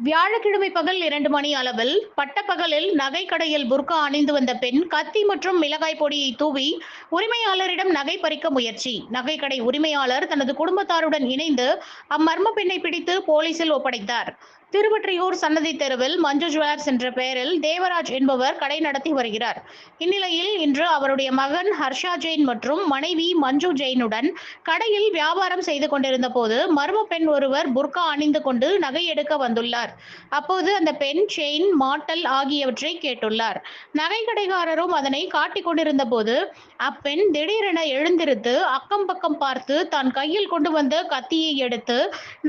வியாழக்கிழமை பகல் இரண்டு மணி அளவில் பட்டப்பகலில் நகைக்கடையில் புர்கா அணிந்து வந்த பெண் கத்தி மற்றும் மிளகாய் பொடியை தூவி உரிமையாளரிடம் நகை பறிக்க முயற்சி. நகைக்கடை உரிமையாளர் தனது குடும்பத்தாருடன் இணைந்து அம்மர்ம பெண்ணை பிடித்து போலீசில் ஒப்படைத்தார். திருவற்றியூர் சன்னதி தெருவில் மஞ்சு ஜுவலர்ஸ் என்ற பெயரில் தேவராஜ் என்பவர் கடை நடத்தி வருகிறார். இந்நிலையில் இன்று அவருடைய மகன் ஹர்ஷா ஜெயின் மற்றும் மனைவி மஞ்சு ஜெயினுடன் கடையில் வியாபாரம் செய்து கொண்டிருந்த போது மர்ம பெண் ஒருவர் புர்கா அணிந்து கொண்டு நகை எடுக்க வந்துள்ளார். அப்போது அந்த பெண் செயின் மாட்டல் ஆகியவற்றை கேட்டுள்ளார். நகை கடைக்காரரும் அதனை காட்டிக் கொண்டிருந்த போது அப்பெண் திடீரென எழுந்திருத்து அக்கம் பக்கம் பார்த்து தான் கையில் கொண்டு வந்த கத்தியை எடுத்து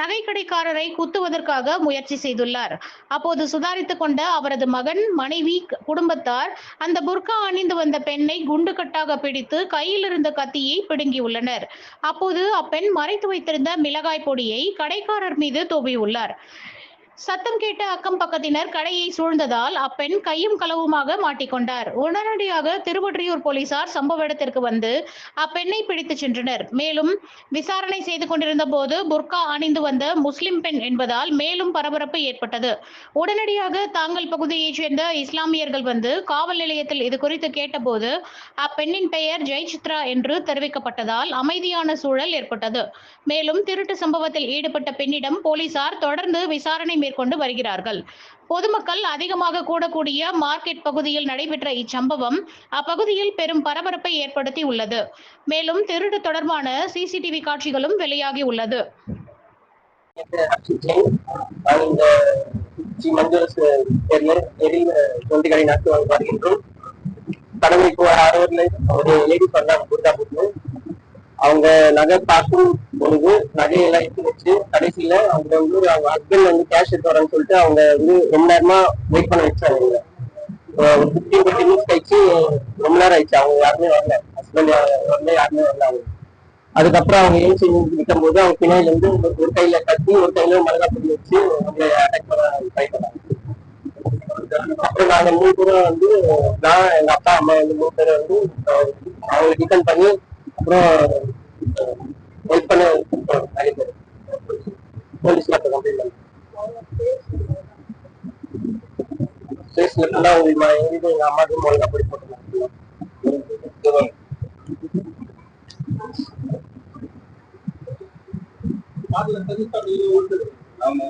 நகை கடைக்காரரை குத்துவதற்காக முயற்சி செய்துள்ளார். அப்போது சுதாரித்துக் கொண்ட அவரது மகன் மனைவி குடும்பத்தார் அந்த புர்கா அணிந்து வந்த பெண்ணை குண்டு கட்டாக பிடித்து கையில் இருந்த கத்தியை பிடுங்கியுள்ளனர். அப்போது அப்பெண் மறைத்து வைத்திருந்த மிளகாய் பொடியை கடைக்காரர் மீது தோவியுள்ளார் சத்தம் கேட்ட அக்கம் பக்கத்தினர் கடையை சூழ்ந்ததால் அப்பெண் கையும் களவுமாக மாட்டிக்கொண்டார். உடனடியாக திருவொற்றியூர் போலீசார் சம்பவ இடத்திற்கு வந்து அப்பெண்ணை பிடித்துச் சென்றனர். மேலும் விசாரணை செய்து கொண்டிருந்த போது புர்கா அணிந்து வந்த முஸ்லிம் பெண் என்பதால் மேலும் பரபரப்பு ஏற்பட்டது. உடனடியாக தாங்கள் பகுதியைச் சேர்ந்த இஸ்லாமியர்கள் வந்து காவல் நிலையத்தில் இது குறித்து கேட்டபோது அப்பெண்ணின் பெயர் ஜெயசித்ரா என்று தெரிவிக்கப்பட்டதால் அமைதியான சூழல் ஏற்பட்டது. மேலும் திருட்டு சம்பவத்தில் ஈடுபட்ட பெண்ணிடம் போலீசார் தொடர்ந்து விசாரணை மேற்கொண்டு வருகிறார்கள். பொதுமக்கள் அதிகமாக கூடக்கூடிய மார்க்கெட் பகுதியில் நடைபெற்ற இச்சம்பவம் அப்பகுதியில் பெரும் பரபரப்பை ஏற்படுத்தி உள்ளது. மேலும் திருடு தொடர்பான சிசிடிவி காட்சிகளும் வெளியாகி உள்ளது. இந்த ஸ்ரீ மஞ்சள் ஒரு லேடி பண்ணாங்க அவங்க நகர் பார்க்கும் வந்து நகையெல்லாம் எடுத்து வச்சு கடைசியில அவங்க வந்து அவங்க ஹஸ்பண்ட் வந்து கேஷ் எடுத்து வரேன்னு சொல்லிட்டு அவங்க வந்து ரொம்ப நேரமா வெயிட் பண்ண வச்சாங்க இங்க. ஒரு ஃபிஃப்டீன் டுவெண்ட்டி மினிட்ஸ் கழிச்சு ரொம்ப நேரம் ஆயிடுச்சு. அவங்க யாருமே வரல. ஹஸ்பண்ட் வரல யாருமே வரல அவங்க. அதுக்கப்புறம் அவங்க ஏஞ்சி நிற்கும் போது அவங்க பின்னாடி வந்து ஒரு கையில கட்டி ஒரு கையில மிளகா பொடி வச்சு அவங்களை அட்டாக் பண்ண ட்ரை பண்ணாங்க. அப்புறம் நாங்க மூணு பேரும் வந்து நான் எங்க அப்பா அம்மா வந்து மூணு பேரும் வந்து அவங்களை டிஃபன் பண்ணி அப்புறம் ஹெல்ப் பண்ண நிறைய பேர் போலீஸ்ல அப்ப கம்ப்ளைண்ட் பண்ணி. ஸ்டேஷன்ல ஃபுல்லா எங்க வீட்டு எங்க அம்மாவுக்கு போட்டுருந்தாங்க ஆமா.